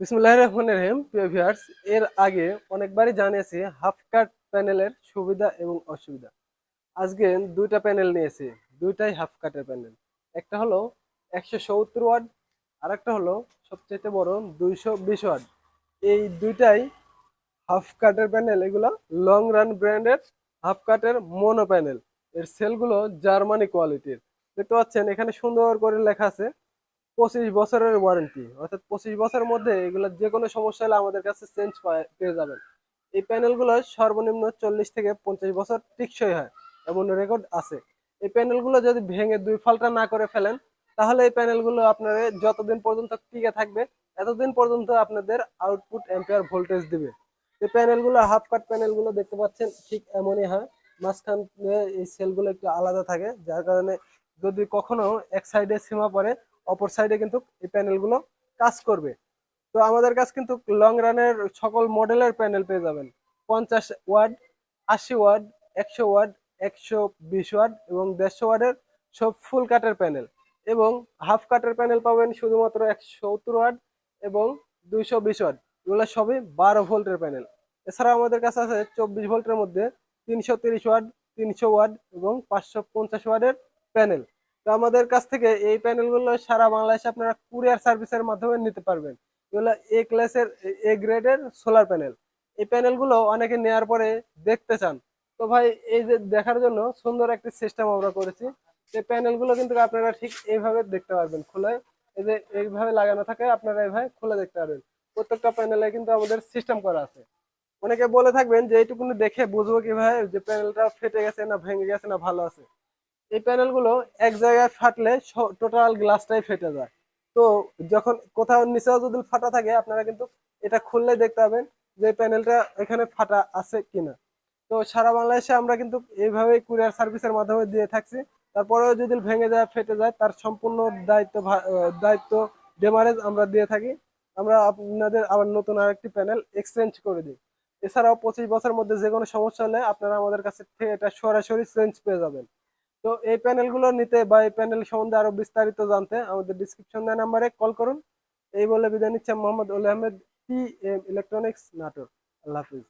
বিসমুল্লাহ রহমান রহিম, প্রিয় এর আগে অনেকবারই জানিয়েছি হাফ কাট প্যানেলের সুবিধা এবং অসুবিধা। আজকে দুইটা প্যানেল নিয়েছি, দুইটাই হাফ কাটের প্যানেল। একটা হলো একশো সত্তর ওয়াট আর একটা হলো সবচেয়ে বড় দুইশো বিশ ওয়াট। এই দুইটাই হাফ কাটের প্যানেল, এগুলো লং রান ব্র্যান্ডের হাফ কাটের মোনো প্যানেল। এর সেলগুলো জার্মানি কোয়ালিটির দেখতে পাচ্ছেন, এখানে সুন্দর করে লেখা আছে পঁচিশ বছরের ওয়ারেন্টি অর্থাৎ পঁচিশ বছরের মধ্যে এগুলো যে কোনো সমস্যা হলে আমাদের কাছে চেঞ্জ পেয়ে যাবেন। এই প্যানেলগুলো সর্বনিম্ন চল্লিশ থেকে পঞ্চাশ বছর টিকসই হয় এমন রেকর্ড আছে। এই প্যানেলগুলো যদি ভেঙে দুই ফালটা না করে ফেলেন, তাহলে এই প্যানেলগুলো আপনাদের যতদিন পর্যন্ত টিকে থাকবে, এতদিন পর্যন্ত আপনাদের আউটপুট এম্পিয়ার ভোল্টেজ দিবে। এই প্যানেলগুলো হাফ কাট প্যানেলগুলো দেখতে পাচ্ছেন, ঠিক এমনই হয়। মাঝখান এই সেলগুলো একটু আলাদা থাকে, যার কারণে যদি কখনো এক সাইডে সীমা পড়ে অপর সাইডে কিন্তু এই প্যানেলগুলো কাজ করবে। তো আমাদের কাছে কিন্তু লং রানের সকল মডেলের প্যানেল পেয়ে যাবেন। পঞ্চাশ ওয়ার্ড, আশি ওয়ার্ড, একশো ওয়ার্ড, একশো বিশ ওয়ার্ড এবং দেড়শো ওয়ার্ডের সব ফুল কাটের প্যানেল এবং হাফ কাটের প্যানেল পাবেন শুধুমাত্র একশো সত্তর ওয়ার্ড এবং দুইশো বিশ ওয়ার্ড। এগুলো সবই বারো ভোল্টের প্যানেল এছাড়া আমাদের কাছে আছে চব্বিশ ভোল্টের মধ্যে তিনশো তিরিশ ওয়ার্ড, তিনশো ওয়ার্ড এবং পাঁচশো পঞ্চাশ ওয়ার্ডের প্যানেল তো আমাদের কাছ থেকে এই প্যানেলগুলো সারা বাংলাদেশে আপনারা কুরিয়ার সার্ভিসের মাধ্যমে নিতে পারবেন। এগুলো এ ক্লাসের এ গ্রেডের সোলার প্যানেল এই প্যানেলগুলো অনেকে নেওয়ার পরে দেখতে চান। তো ভাই, এই যে দেখার জন্য সুন্দর একটি সিস্টেম আমরা করেছি। এই প্যানেলগুলো কিন্তু আপনারা ঠিক এইভাবে দেখতে পারবেন খুলে। এই যে এইভাবে লাগানো থাকে, আপনারা এইভাবে খুলে দেখতে পারবেন। প্রত্যেকটা প্যানেলে কিন্তু আমাদের সিস্টেম করা আছে। অনেকে বলে থাকবেন যে এইটুকুনি দেখে বুঝব কীভাবে যে প্যানেলটা ফেটে গেছে না ভেঙে গেছে না ভালো আছে। এই প্যানেলগুলো এক জায়গায় ফাটলে টোটাল গ্লাসটাই ফেটে যায়। তো যখন কোথাও নিচেও যদি ফাটা থাকে, আপনারা কিন্তু এটা খুললে দেখতে পাবেন যে প্যানেলটা এখানে ফাটা আছে কিনা। তো সারা বাংলাদেশে আমরা কিন্তু এইভাবে কুরিয়ার সার্ভিসের মাধ্যমে দিয়ে থাকছি। তারপরেও যদি ভেঙে যায়, ফেটে যায়, তার সম্পূর্ণ দায়িত্ব দায়িত্ব ডেমারেজ আমরা দিয়ে থাকি। আমরা আপনাদের আবার নতুন আরেকটি প্যানেল এক্সচেঞ্জ করে দিই। এছাড়াও পঁচিশ বছরের মধ্যে যে কোনো সমস্যা হলে আপনারা আমাদের কাছে এটা সরাসরি চেঞ্জ পেয়ে যাবেন। তো এই প্যানেলগুলো নিতে বা এই প্যানেল সম্বন্ধে আরও বিস্তারিত জানতে আমাদের ডিসক্রিপশন দেওয়া নাম্বারে কল করুন। এই বলে বিদায় নিচ্ছে Mohammad Ul Ahmed T M electronics Natore আল্লাহ হাফিজ।